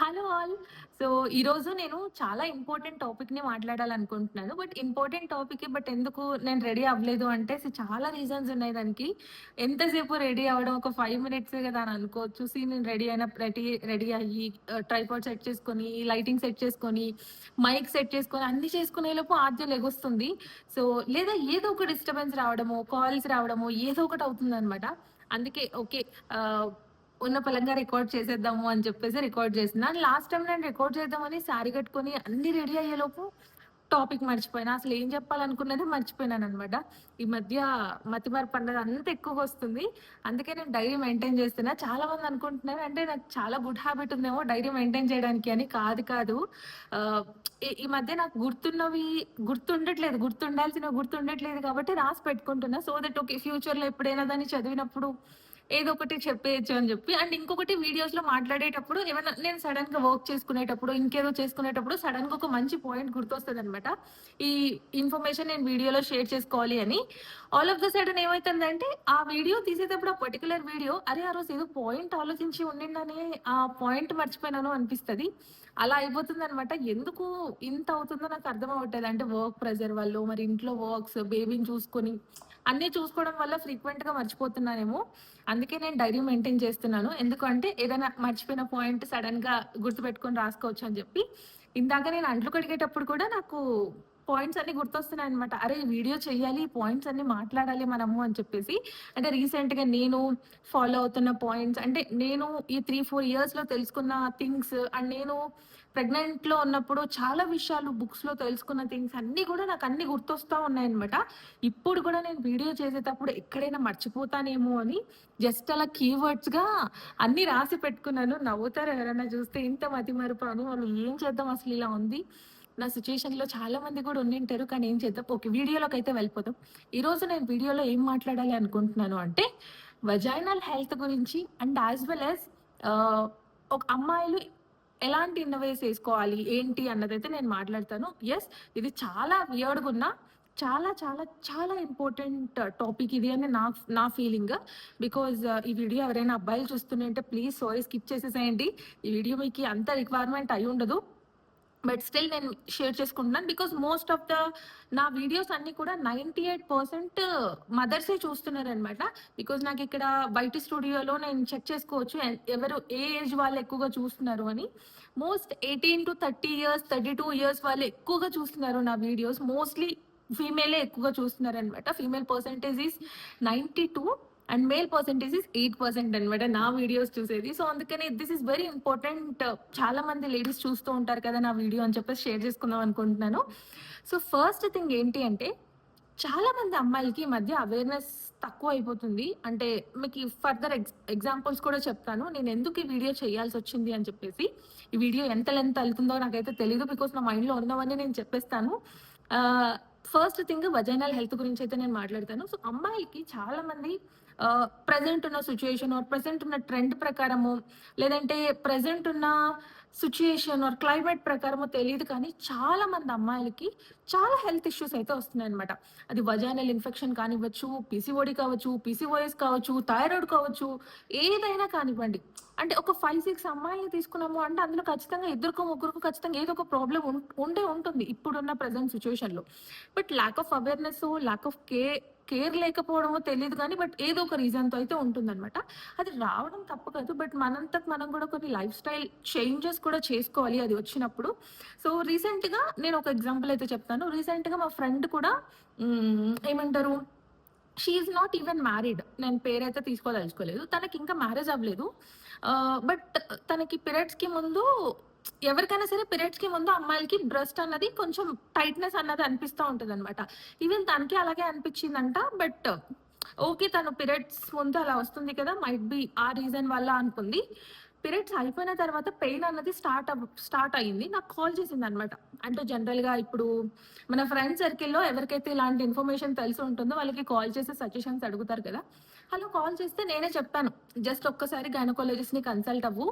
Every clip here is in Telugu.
Hello all. సో ఈరోజు నేను చాలా ఇంపార్టెంట్ టాపిక్ని మాట్లాడాలనుకుంటున్నాను. బట్ ఇంపార్టెంట్ టాపిక్ బట్ ఎందుకు నేను రెడీ అవ్వలేదు అంటే చాలా రీజన్స్ ఉన్నాయి దానికి. ఎంతసేపు రెడీ అవ్వడం ఒక ఫైవ్ మినిట్స్ కదా అని అనుకోవచ్చు. సీ నేను రెడీ అయిన రెడీ రెడీ అయ్యి ట్రైపాడ్ సెట్ చేసుకొని లైటింగ్ సెట్ చేసుకొని మైక్ సెట్ చేసుకొని అన్ని చేసుకునే లోపు ఆద్య లెగొస్తుంది. సో లేదా ఏదో ఒక డిస్టర్బెన్స్ రావడము కాల్స్ రావడము ఏదో ఒకటి అవుతుంది అనమాట అందుకే ఓకే ఉన్న పలంగా రికార్డ్ చేసేద్దాము అని చెప్పేసి రికార్డ్ చేసిన లాస్ట్ టైం నేను రికార్డ్ చేద్దామని శారీ కట్టుకొని అన్ని రెడీ అయ్యేలోపు టాపిక్ మర్చిపోయినా. అసలు ఏం చెప్పాలనుకున్నది మర్చిపోయినాను అనమాట ఈ మధ్య మతిమార్ పండుగ అంత ఎక్కువగా వస్తుంది. అందుకే నేను డైరీ మెయింటైన్ చేస్తున్నా. చాలా మంది అనుకుంటున్నారు అంటే నాకు చాలా గుడ్ హ్యాబిట్ ఉందేమో డైరీ మెయింటైన్ చేయడానికి అని. కాదు కాదు. ఈ- ఈ మధ్య నాకు గుర్తున్నవి గుర్తుండట్లేదు. గుర్తుండాల్సినవి గుర్తుండట్లేదు కాబట్టి రాసి పెట్టుకుంటున్నా. సో దట్ ఓకే ఫ్యూచర్లో ఎప్పుడైనా దాన్ని చదివినప్పుడు ఏదో ఒకటి చెప్పేయచ్చు అని చెప్పి. అండ్ ఇంకొకటి వీడియోస్లో మాట్లాడేటప్పుడు ఏమైనా నేను సడన్గా వర్క్ చేసుకునేటప్పుడు ఇంకేదో చేసుకునేటప్పుడు సడన్గా ఒక మంచి పాయింట్ గుర్తొస్తుంది అనమాట ఈ ఇన్ఫర్మేషన్ నేను వీడియోలో షేర్ చేసుకోవాలి అని. ఆల్ ఆఫ్ ద సడన్ ఏమైతుందంటే ఆ వీడియో తీసేటప్పుడు ఆ పర్టికులర్ వీడియో అరే ఆ రోజు ఏదో పాయింట్ ఆలోచించి ఉండిందని ఆ పాయింట్ మర్చిపోయినాను అనిపిస్తుంది. అలా అయిపోతుంది అనమాట ఎందుకు ఇంత అవుతుందో నాకు అర్థం అవ్వట్లేదు. అంటే వర్క్ ప్రెజర్ వల్ల మరి ఇంట్లో వర్క్స్ బేబీని చూసుకొని అన్నీ చూసుకోవడం వల్ల ఫ్రీక్వెంట్గా మర్చిపోతున్నానేమో. అందుకే నేను డైరీ మెయింటైన్ చేస్తున్నాను. ఎందుకంటే ఏదైనా మర్చిపోయిన పాయింట్ సడన్గా గుర్తుపెట్టుకొని రాసుకోవచ్చు అని చెప్పి. ఇందాక నేను అంట్లు కడిగేటప్పుడు కూడా నాకు పాయింట్స్ అన్ని గుర్తొస్తున్నాయి అనమాట అరే వీడియో చేయాలి పాయింట్స్ అన్ని మాట్లాడాలి మనము అని చెప్పేసి. అంటే రీసెంట్గా నేను ఫాలో అవుతున్న పాయింట్స్ అంటే నేను ఈ త్రీ ఫోర్ ఇయర్స్లో తెలుసుకున్న థింగ్స్ అండ్ నేను ప్రెగ్నెంట్లో ఉన్నప్పుడు చాలా విషయాలు బుక్స్లో తెలుసుకున్న థింగ్స్ అన్ని కూడా నాకు అన్ని గుర్తొస్తా ఉన్నాయన్నమాట. ఇప్పుడు కూడా నేను వీడియో చేసేటప్పుడు ఎక్కడైనా మర్చిపోతానేమో అని జస్ట్ అలా కీవర్డ్స్గా అన్ని రాసి పెట్టుకున్నాను. నవ్వుతారు ఎవరైనా చూస్తే ఇంత మతి మరుపు అని వాళ్ళు ఏం చేద్దాం అసలు ఇలా ఉంది? నా సిచ్యుయేషన్లో చాలా మంది కూడా ఉండింటారు కానీ ఏం చేద్దాం? ఓకే వీడియోలోకి అయితే వెళ్ళిపోతాం ఈ రోజు నేను వీడియోలో ఏం మాట్లాడాలి అనుకుంటున్నాను అంటే వజైనల్ హెల్త్ గురించి అండ్ యాజ్ వెల్ యాజ్ ఒక అమ్మాయిలు ఎలాంటి ఇన్నోవేస్ వేసుకోవాలి ఏంటి అన్నదైతే నేను మాట్లాడతాను. ఎస్ ఇది చాలా వియర్డ్గా ఉన్న చాలా చాలా చాలా ఇంపార్టెంట్ టాపిక్ ఇది అని నా నా ఫీలింగ్ బికాజ్ ఈ వీడియో ఎవరైనా అబ్బాయిలు చూస్తుంటే ప్లీజ్ సారీ స్కిప్ చేసేసేయండి. ఈ వీడియో మీకు అంత రిక్వైర్మెంట్ అయి ఉండదు. బట్ స్టిల్ నేను షేర్ చేసుకుంటున్నాను బికాస్ మోస్ట్ ఆఫ్ ద నా వీడియోస్ అన్ని కూడా నైంటీ ఎయిట్ పర్సెంట్ మదర్సే చూస్తున్నారనమాట బికాజ్ నాకు ఇక్కడ బయట స్టూడియోలో నేను చెక్ చేసుకోవచ్చు ఎ- ఎవరు ఏ ఏజ్ వాళ్ళు ఎక్కువగా చూస్తున్నారు అని. Most eighteen to thirty years thirty two years వాళ్ళు ఎక్కువగా చూస్తున్నారు నా వీడియోస్ మోస్ట్లీ ఫీమేలే ఎక్కువగా చూస్తున్నారనమాట female percentage is ninety two and male percentage is eight percent అనమాట నా వీడియోస్ చూసేది. సో అందుకని దిస్ ఇస్ వెరీ ఇంపార్టెంట్ చాలా మంది లేడీస్ చూస్తూ ఉంటారు కదా నా వీడియో అని చెప్పేసి షేర్ చేసుకుందాం అనుకుంటున్నాను. సో ఫస్ట్ థింగ్ ఏంటి అంటే చాలా మంది అమ్మాయిలకి మధ్య అవేర్నెస్ తక్కువ అయిపోతుంది. అంటే మీకు ఫర్దర్ ఎగ్జ్ ఎగ్జాంపుల్స్ కూడా చెప్తాను. నేను ఎందుకు ఈ వీడియో చేయాల్సి వచ్చింది అని చెప్పేసి. ఈ వీడియో ఎంత లెంత్ వెళ్తుందో నాకైతే తెలియదు బికాస్ నా మైండ్లో ఉన్నవన్నీ నేను చెప్పేస్తాను. ఫస్ట్ థింగ్ వజైనల్ హెల్త్ గురించి అయితే నేను మాట్లాడతాను. సో అమ్మాయిలకి చాలా మంది ప్రజెంట్ ఉన్న సిచ్యుయేషన్ ఆర్ ప్రజెంట్ ఉన్న ట్రెండ్ ప్రకారము లేదంటే ప్రజెంట్ ఉన్న సిచ్యుయేషన్ ఆర్ క్లైమేట్ ప్రకారము తెలియదు కానీ చాలా మంది అమ్మాయిలకి చాలా హెల్త్ ఇష్యూస్ అయితే వస్తున్నాయి అనమాట అది వజైనల్ ఇన్ఫెక్షన్ కానివ్వచ్చు పీసీఓడి కావచ్చు పీసీఓఎస్ కావచ్చు థైరాయిడ్ కావచ్చు ఏదైనా కానివ్వండి. అంటే ఒక ఫైవ్ సిక్స్ అమ్మాయిలు తీసుకున్నాము అంటే అందులో ఖచ్చితంగా ఇద్దరుకు ముగ్గురుకు ఖచ్చితంగా ఏదో ఒక ప్రాబ్లం ఉండే ఉంటుంది ఇప్పుడున్న ప్రజెంట్ సిచ్యువేషన్లో but lack of awareness lack of care care లేకపోవడమో తెలియదు కానీ బట్ ఏదో ఒక రీజన్తో అయితే ఉంటుందన్నమాట. అది రావడం తప్పు కాదు బట్ మనంతకు మనం కూడా కొన్ని లైఫ్ స్టైల్ చేంజెస్ కూడా చేసుకోవాలి అది వచ్చినప్పుడు. సో రీసెంట్గా నేను ఒక ఎగ్జాంపుల్ అయితే చెప్తాను. రీసెంట్గా మా ఫ్రెండ్ కూడా ఏమంటారు? షీఈ్ నాట్ ఈవెన్ మ్యారీడ్ నేను పేరైతే తీసుకోదలుచుకోలేదు. తనకి ఇంకా మ్యారేజ్ అవ్వలేదు బట్ తనకి పీరియడ్స్కి ముందు ఎవరికైనా సరే పీరియడ్స్కి ముందు అమ్మాయిలకి బ్రెస్ట్ అన్నది కొంచెం టైట్నెస్ అన్నది అనిపిస్తూ ఉంటుంది అనమాట ఈవెన్ తనకి అలాగే అనిపించిందంట బట్ ఓకే తను పీరియడ్స్ ముందు అలా వస్తుంది కదా మైట్ బి ఆ రీజన్ వల్ల అనుకుంది. పీరియడ్స్ అయిపోయిన తర్వాత పెయిన్ అన్నది స్టార్ట్ స్టార్ట్ అయ్యింది నాకు కాల్ చేసింది అనమాట అంటే జనరల్గా ఇప్పుడు మన ఫ్రెండ్ సర్కిల్లో ఎవరికైతే ఇలాంటి ఇన్ఫర్మేషన్ తెలిసి ఉంటుందో వాళ్ళకి కాల్ చేసి సజెషన్స్ అడుగుతారు కదా. అలా కాల్ చేస్తే నేనే చెప్పాను జస్ట్ ఒక్కసారి గైనకాలజిస్ట్ని కన్సల్ట్ అవ్వు.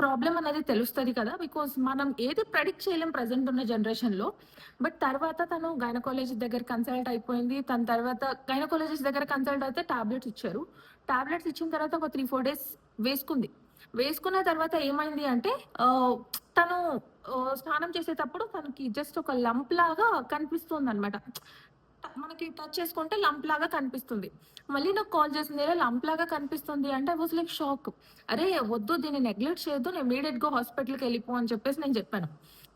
ప్రాబ్లం అనేది తెలుస్తుంది కదా. బికాస్ మనం ఏది ప్రెడిక్ట్ చేయలేం ప్రజెంట్ ఉన్న జనరేషన్లో బట్ తర్వాత తను గైనకాలజిస్ట్ దగ్గర కన్సల్ట్ అయిపోయింది. తన తర్వాత గైనకాలజిస్ట్ దగ్గర కన్సల్ట్ అయితే టాబ్లెట్స్ ఇచ్చారు. టాబ్లెట్స్ ఇచ్చిన తర్వాత ఒక త్రీ ఫోర్ డేస్ వేసుకుంది. వేసుకున్న తర్వాత ఏమైంది అంటే తను స్నానం చేసేటప్పుడు తనకి జస్ట్ ఒక లంప్ లాగా కనిపిస్తుంది అనమాట మనకి టచ్ చేసుకుంటే లంప్ లాగా కనిపిస్తుంది. మళ్ళీ నాకు కాల్ చేసింది. లంప్ లాగా కనిపిస్తుంది" అంటే ఐ వాజ్ లైక్ షాక్. "అరే వద్దు దీన్ని నెగ్లెక్ట్ చేయొద్దు. నువ్వు ఇమ్మీడియేట్‌గా హాస్పిటల్‌కి వెళ్ళిపో అని చెప్పేసి నేను చెప్పాను.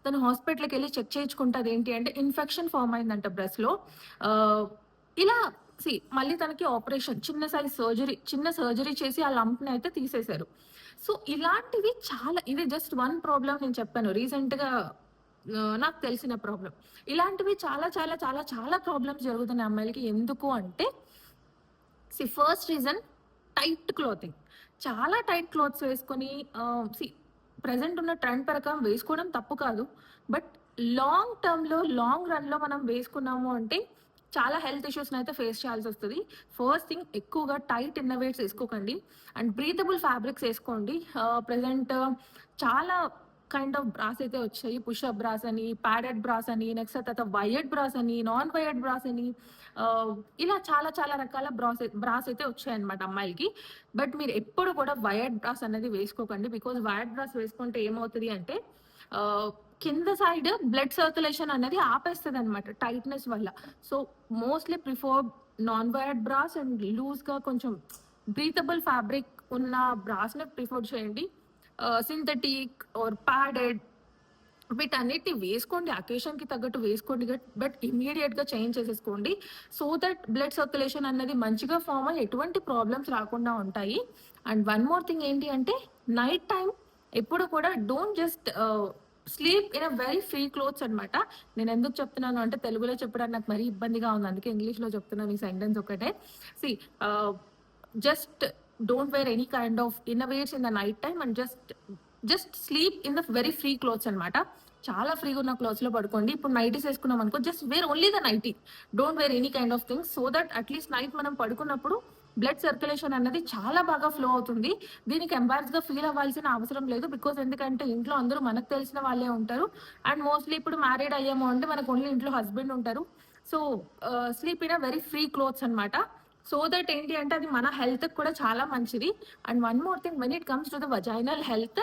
తను హాస్పిటల్కి వెళ్ళి చెక్ చేయించుకుంటుంది ఏంటి అంటే ఇన్ఫెక్షన్ ఫార్మ్ అయిందంట బ్రెస్ట్‌లో. లో ఇలా సి మళ్ళీ తనకి ఆపరేషన్ చిన్న సైజ్ సర్జరీ చిన్న సర్జరీ చేసి ఆ లంప్‌ని అయితే తీసేశారు. సో, ఇలాంటివి చాలా ఇది జస్ట్ వన్ ప్రాబ్లం నేను చెప్పాను. రీసెంట్‌గా నాకు తెలిసిన ప్రాబ్లం ఇలాంటివి చాలా చాలా చాలా చాలా ప్రాబ్లమ్స్ జరుగుతున్నాయి అమ్మాయిలకి. ఎందుకు అంటే see first reason tight clothing. చాలా టైట్ క్లాత్స్ వేసుకొని సి ప్రజెంట్ ప్రెజెంట్ ఉన్న ట్రెండ్ ప్రకారం వేసుకోవడం తప్పు కాదు. బట్ లాంగ్ టర్మ్‌లో, లాంగ్ రన్‌లో మనం వేసుకున్నాము అంటే చాలా హెల్త్ ఇష్యూస్ని అయితే ఫేస్ చేయాల్సి వస్తుంది ఫస్ట్ థింగ్ ఎక్కువగా టైట్ ఇన్నోవేట్స్ వేసుకోకండి అండ్ బ్రీతబుల్ ఫ్యాబ్రిక్స్ వేసుకోండి ప్రజెంట్ చాలా కైండ్ ఆఫ్ బ్రాస్ అయితే వచ్చాయి. పుష్ అప్ బ్రాస్ అని, ప్యాడెడ్ బ్రాస్ అని, నెక్స్ట్ తర్వాత వైయర్డ్ బ్రాస్ అని, నాన్ వైయడ్ బ్రాస్ అని ఇలా చాలా చాలా రకాల బ్రాస్ బ్రాస్ అయితే వచ్చాయి అనమాట అమ్మాయిలకి. బట్ మీరు ఎప్పుడు కూడా వైయడ్ బ్రాస్ అనేది వేసుకోకండి. బికాజ్ వైయడ్ బ్రాస్ వేసుకుంటే ఏమవుతుంది అంటే కింద సైడ్ బ్లడ్ సర్క్యులేషన్ అనేది అనమాట టైట్‌నెస్ వల్ల. So, mostly prefer non wired bras and లూజ్‌గా కొంచెం బ్రీతబుల్ ఫ్యాబ్రిక్ ఉన్న బ్రాస్‌ని ప్రిఫర్ చేయండి. సింథటిక్ ఆర్ ప్యాడెడ్ వీటన్నిటి వేసుకోండి. అకేషన్‌కి తగ్గట్టు వేసుకోండి. బట్ ఇమ్మీడియేట్‌గా చేంజ్ చేసేసుకోండి. సో దట్ బ్లడ్ సర్క్యులేషన్ అనేది మంచిగా ఫామ్ అయ్యి ఎటువంటి ప్రాబ్లమ్స్ రాకుండా ఉంటాయి. అండ్ వన్ మోర్ థింగ్ ఏంటి అంటే నైట్ టైం ఎప్పుడు కూడా don't just sleep in a very free clothes అనమాట. నేను ఎందుకు చెప్తున్నాను అంటే తెలుగులో చెప్పడానికి నాకు మరీ ఇబ్బందిగా ఉంది. అందుకే ఇంగ్లీష్‌లో చెప్తున్నాను ఈ సెంటెన్స్ ఒకటే see just don't wear any kind of innerwears in the night time and just just sleep in the very free clothes అనమాట. చాలా ఫ్రీగా ఉన్న క్లాత్స్‌లో పడుకోండి. ఇప్పుడు నైటీస్ వేసుకున్నాం అనుకో just wear only the nighty. Don't wear any kind of things. So that at least night మనం పడుకున్నప్పుడు బ్లడ్ సర్క్యులేషన్ అనేది చాలా బాగా ఫ్లో అవుతుంది. దీనికి ఎంబారస్‌గా ఫీల్ అవ్వాల్సిన అవసరం లేదు. బికాస్ ఎందుకంటే ఇంట్లో అందరూ మనకు తెలిసిన వాళ్ళే ఉంటారు. అండ్ మోస్ట్‌లీ ఇప్పుడు మ్యారీడ్ అయ్యాము అంటే మనకు ఓన్లీ ఇంట్లో హస్బెండ్ ఉంటారు. So, sleep in a very free clothes అనమాట. సో దట్ ఏంటి అంటే అది మన హెల్త్‌కి కూడా చాలా మంచిది. And one more thing when it comes to the vaginal health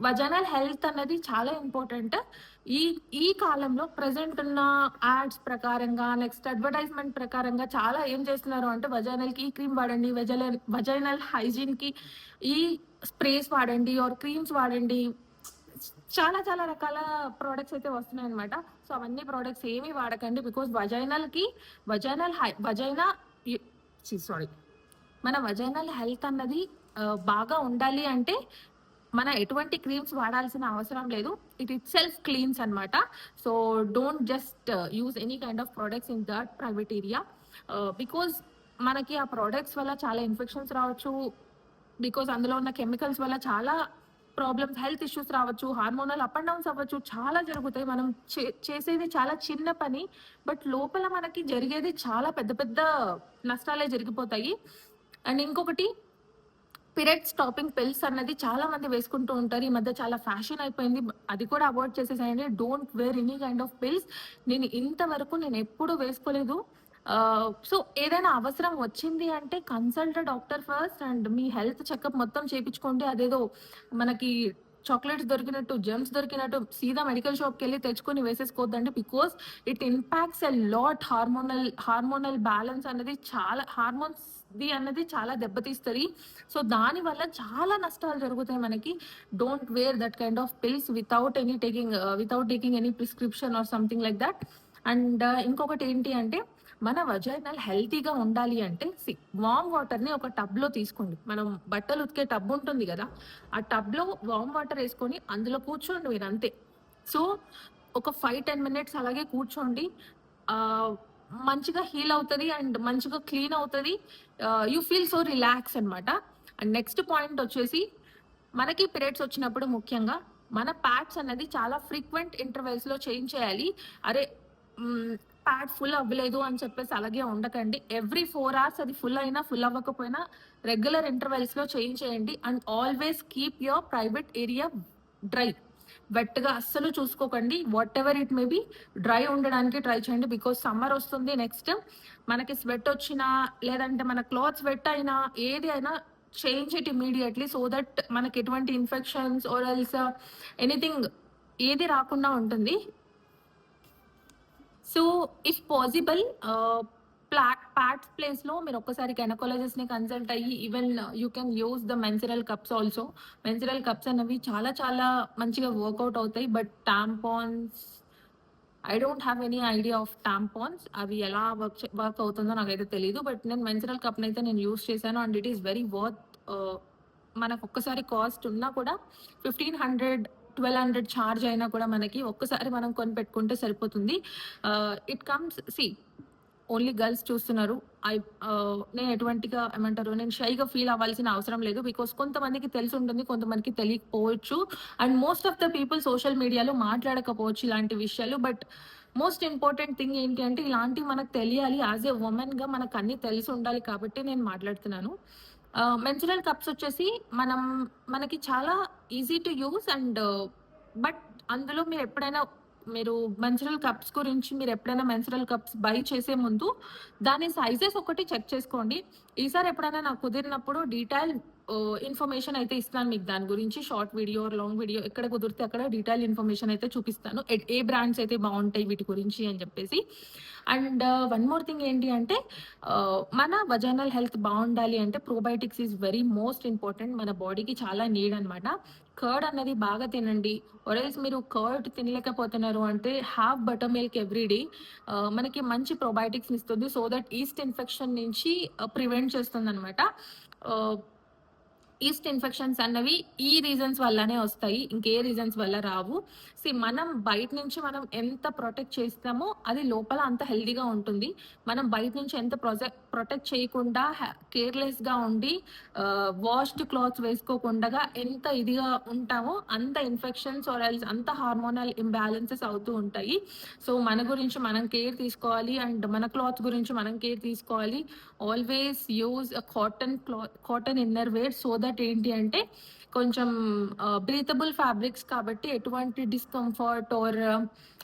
vaginal health అన్నది చాలా ఇంపార్టెంట్. ఈ ఈ కాలంలో ప్రెజెంట్ ఉన్న యాడ్స్ ప్రకారంగా నెక్స్ట్ అడ్వర్టైజ్‌మెంట్ ప్రకారంగా చాలా ఏం చేస్తున్నారు అంటే వజైనల్‌కి ఈ క్రీమ్ వాడండి. వెజలన్ వజైనల్ హైజీన్‌కి ఈ స్ప్రేస్ వాడండి ఆర్ క్రీమ్స్ వాడండి. చాలా చాలా రకాల ప్రొడక్ట్స్ అయితే వస్తున్నాయి అనమాట సో, అవన్నీ ప్రోడక్ట్స్ ఏమి వాడకండి. బికాస్ వజైనల్‌కి వజైనల్ హై వజైనా సారీ. మన వజైనల్ హెల్త్ అన్నది బాగా ఉండాలి అంటే మన ఎటువంటి క్రీమ్స్ వాడాల్సిన అవసరం లేదు. ఇట్ ఇట్ సెల్ఫ్ క్లీన్స్ అనమాట. So, don't just use any kind of products in that private area. Because because మనకి ఆ ప్రొడక్ట్స్ వల్ల చాలా ఇన్ఫెక్షన్స్ రావచ్చు. బికాజ్ అందులో ఉన్న కెమికల్స్ వల్ల చాలా ప్రాబ్లమ్స్ హెల్త్ ఇష్యూస్ రావచ్చు. హార్మోనల్ అప్ అండ్ డౌన్స్ అవ్వచ్చు. చాలా జరుగుతాయి. మనం చే చేసేది చాలా చిన్న పని. బట్ లోపల మనకి జరిగేది చాలా పెద్ద పెద్ద నష్టాలే జరిగిపోతాయి. అండ్ ఇంకొకటి పీరియడ్ స్టాపింగ్ పిల్స్ అన్నది చాలా మంది వేసుకుంటూ ఉంటారు. ఈ మధ్య చాలా ఫ్యాషన్ అయిపోయింది. అది కూడా avoid చేసేసాయండి don't wear any kind of pills. నేను ఇంతవరకు నేను ఎప్పుడూ వేసుకోలేదు. సో, ఏదైనా అవసరం వచ్చింది అంటే కన్సల్ట్ డాక్టర్ ఫస్ట్ అండ్ మీ హెల్త్ చెకప్ మొత్తం చేయించుకోండి అదేదో మనకి చాక్లెట్స్ దొరికినట్టు, జెమ్స్ దొరికినట్టు సీదా మెడికల్ షాప్కి వెళ్ళి తెచ్చుకొని వేసేసుకోవద్దండి. Because it impacts a lot hormonal hormonal balance అనేది చాలా హార్మోన్స్ ది అన్నది చాలా దెబ్బతీస్తుంది సో, దానివల్ల చాలా నష్టాలు జరుగుతాయి మనకి. Don't wear that kind of pills without any taking without taking any prescription or something like that. And ఇంకొకటి ఏంటి అంటే మన వజైనల్ హెల్తీగా ఉండాలి అంటే వామ్ వార్మ్ వాటర్‌ని ఒక టబ్‌లో తీసుకోండి. మనం బట్టలు ఉతికే టబ్ ఉంటుంది కదా ఆ టబ్‌లో వామ్ వాటర్ వేసుకొని అందులో కూర్చోండి మీరంతే. సో, ఒక 5, 10 మినిట్స్ అలాగే కూర్చోండి. మంచిగా హీల్ అవుతుంది అండ్ మంచిగా క్లీన్ అవుతుంది యూ ఫీల్ సో రిలాక్స్ అనమాట. అండ్ నెక్స్ట్ పాయింట్ వచ్చేసి మనకి పీరియడ్స్ వచ్చినప్పుడు ముఖ్యంగా మన ప్యాడ్స్ అనేది చాలా ఫ్రీక్వెంట్ ఇంటర్వెల్స్‌లో చేంజ్ చేయాలి. అరే! ప్యాడ్ ఫుల్ అవ్వలేదు అని చెప్పేసి అలాగే ఉండకండి. ఎవ్రీ ఫోర్ అవర్స్ అది ఫుల్ అయినా, ఫుల్ అవ్వకపోయినా రెగ్యులర్ ఇంటర్వెల్స్‌లో చేంజ్ చేయండి. And always keep your private area dry. వెట్‌గా అస్సలు చూసుకోకండి. Whatever it may be dry ఉండడానికి ట్రై చేయండి. బికాజ్ సమ్మర్ వస్తుంది. నెక్స్ట్ మనకి స్వెట్ వచ్చినా లేదంటే మన క్లాత్స్ వెట్ అయినా ఏది అయినా change it immediately so that మనకి ఎటువంటి ఇన్ఫెక్షన్స్ ఆర్ ఎల్స్ ఎనీథింగ్ ఏది రాకుండా ఉంటుంది సో ఇఫ్ పాసిబుల్ ప్యాట్స్ ప్లేస్లో మీరు ఒక్కసారి గైనకాలజిస్ట్ని కన్సల్ట్ అయ్యి even you can use the menstrual cups also menstrual cups అనేవి చాలా చాలా మంచిగా వర్కౌట్ అవుతాయి but tampons I don't have any idea of tampons అవి ఎలా వర్క్ వర్క్ అవుతుందో నాకైతే తెలియదు బట్ నేను మెన్సిరల్ కప్ని అయితే నేను యూస్ చేశాను and it is very worth మనకు ఒక్కసారి కాస్ట్ ఉన్నా కూడా fifteen hundred twelve hundred charge అయినా కూడా మనకి ఒక్కసారి మనం కొని పెట్టుకుంటే సరిపోతుంది it comes see only girls చూస్తున్నారు. ఐ నేను ఎటువంటిగా ఏమంటారు నేను షైగా ఫీల్ అవ్వాల్సిన అవసరం లేదు. బికాస్ కొంతమందికి తెలిసి ఉంటుంది కొంతమందికి తెలియకపోవచ్చు. And most of the people social మీడియాలో మాట్లాడకపోవచ్చు ఇలాంటి విషయాలు. బట్ మోస్ట్ ఇంపార్టెంట్ థింగ్ ఏంటి అంటే ఇలాంటివి మనకు తెలియాలి. యాజ్ ఏ ఉమెన్గా మనకు అన్నీ తెలిసి ఉండాలి కాబట్టి నేను మాట్లాడుతున్నాను. మెన్సురల్ కప్స్ వచ్చేసి మనం మనకి చాలా easy to use and but అందులో మీరు ఎప్పుడైనా మీరు మెన్సురల్ కప్స్ గురించి మీరు ఎప్పుడైనా మెన్సురల్ కప్స్ బై చేసే ముందు దాని సైజెస్ ఒకటి చెక్ చేసుకోండి. ఈసారి ఎప్పుడైనా నాకు కుదిరినప్పుడు డీటెయిల్ ఇన్ఫర్మేషన్ అయితే ఇస్తాను మీకు. దాని గురించి షార్ట్ వీడియో లాంగ్ వీడియో ఎక్కడ కుదిరితే అక్కడ డీటెయిల్ ఇన్ఫర్మేషన్ అయితే చూపిస్తాను. ఏ బ్రాండ్స్ అయితే బాగుంటాయి వీటి గురించి అని చెప్పేసి. అండ్ వన్ మోర్ థింగ్ ఏంటి అంటే మన వజనల్ హెల్త్ బాగుండాలి అంటే probiotics is very most important మన బాడీకి చాలా నీడ్ అనమాట కర్డ్ అన్నది బాగా తినండి. ఒరేస్ మీరు కర్డ్ తినలేకపోతున్నారు అంటే half buttermilk every day మనకి మంచి ప్రొబయోటిక్స్ ఇస్తుంది. సో దట్ ఈస్ట్ ఇన్ఫెక్షన్ నుంచి ప్రివెంట్ చేస్తుంది అనమాట ఈస్ట్ ఇన్ఫెక్షన్స్ అన్నవి ఈ రీజన్స్ వల్లనే వస్తాయి. ఇంకే రీజన్స్ వల్ల రావు. సి మనం బయట నుంచి మనం ఎంత ప్రొటెక్ట్ చేస్తామో అది లోపల అంత హెల్దీగా ఉంటుంది. మనం బయట నుంచి ఎంత ప్రొజెక్ట్ ప్రొటెక్ట్ చేయకుండా కేర్లెస్గా ఉండి వాష్డ్ క్లాత్స్ వేసుకోకుండా ఎంత ఇదిగా ఉంటామో అంత ఇన్ఫెక్షన్స్ ఆర్ ఎల్స్ అంత హార్మోనల్ ఇంబ్యాలెన్సెస్ అవుతూ ఉంటాయి. సో మన గురించి మనం కేర్ తీసుకోవాలి అండ్ మన క్లాత్ గురించి మనం కేర్ తీసుకోవాలి. Always use cotton cloth cotton innerwear so that ఏంటి అంటే కొంచెం బ్రీతబుల్ ఫ్యాబ్రిక్స్ కాబట్టి ఎటువంటి డిస్కంఫర్ట్ ఆర్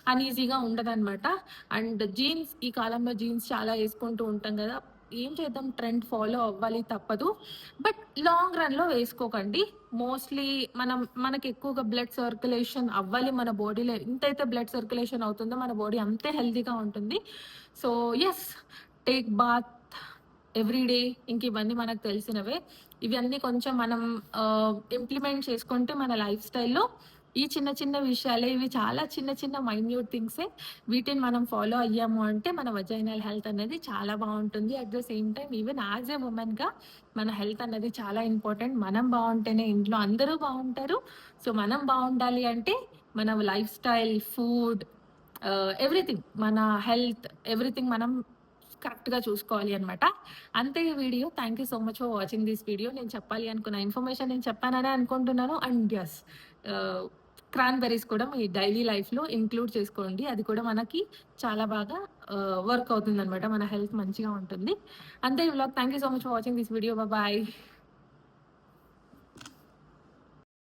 అన్ఈజీగా ఉండదన్నమాట. అండ్ జీన్స్ ఈ కాలంలో జీన్స్ చాలా వేసుకుంటూ ఉంటాం కదా ఏం చేద్దాం? ట్రెండ్ ఫాలో అవ్వాలి తప్పదు. బట్ లాంగ్ రన్లో వేసుకోకండి. మోస్ట్లీ మనం మనకి ఎక్కువగా బ్లడ్ సర్క్యులేషన్ అవ్వాలి మన బాడీలో ఎంతైతే బ్లడ్ సర్క్యులేషన్ అవుతుందో మన బాడీ అంతే హెల్తీగా ఉంటుంది. So yes take bath everyday ఇంక ఇవన్నీ మనకు తెలిసినవే. ఇవన్నీ కొంచెం మనం ఇంప్లిమెంట్ చేసుకుంటే మన లైఫ్ స్టైల్లో ఈ చిన్న చిన్న విషయాలే ఇవి చాలా చిన్న చిన్న మైన్యూట్ థింగ్సే వీటిని మనం ఫాలో అయ్యాము అంటే మన వజైనల్ హెల్త్ అనేది చాలా బాగుంటుంది. At the same time even as a ఉమెన్గా మన హెల్త్ అనేది చాలా ఇంపార్టెంట్ మనం బాగుంటేనే ఇంట్లో అందరూ బాగుంటారు. సో మనం బాగుండాలి అంటే మన లైఫ్ స్టైల్ ఫుడ్ ఎవ్రీథింగ్ మన హెల్త్ ఎవ్రీథింగ్ మనం కరెక్ట్గా చూసుకోవాలి అనమాట అంతే ఈ video. Thank you so much for watching this video నేను చెప్పాలి అనుకున్న ఇన్ఫర్మేషన్ నేను చెప్పాననే అనుకుంటున్నాను. అండ్ ఎస్ క్రాన్బెరీస్ కూడా మీ డైలీ లైఫ్లో ఇంక్లూడ్ చేసుకోండి. అది కూడా మనకి చాలా బాగా uh, వర్క్ అవుతుంది అనమాట మన హెల్త్ మంచిగా ఉంటుంది. అంతే ఈ vlog thank you so much for watching this video bye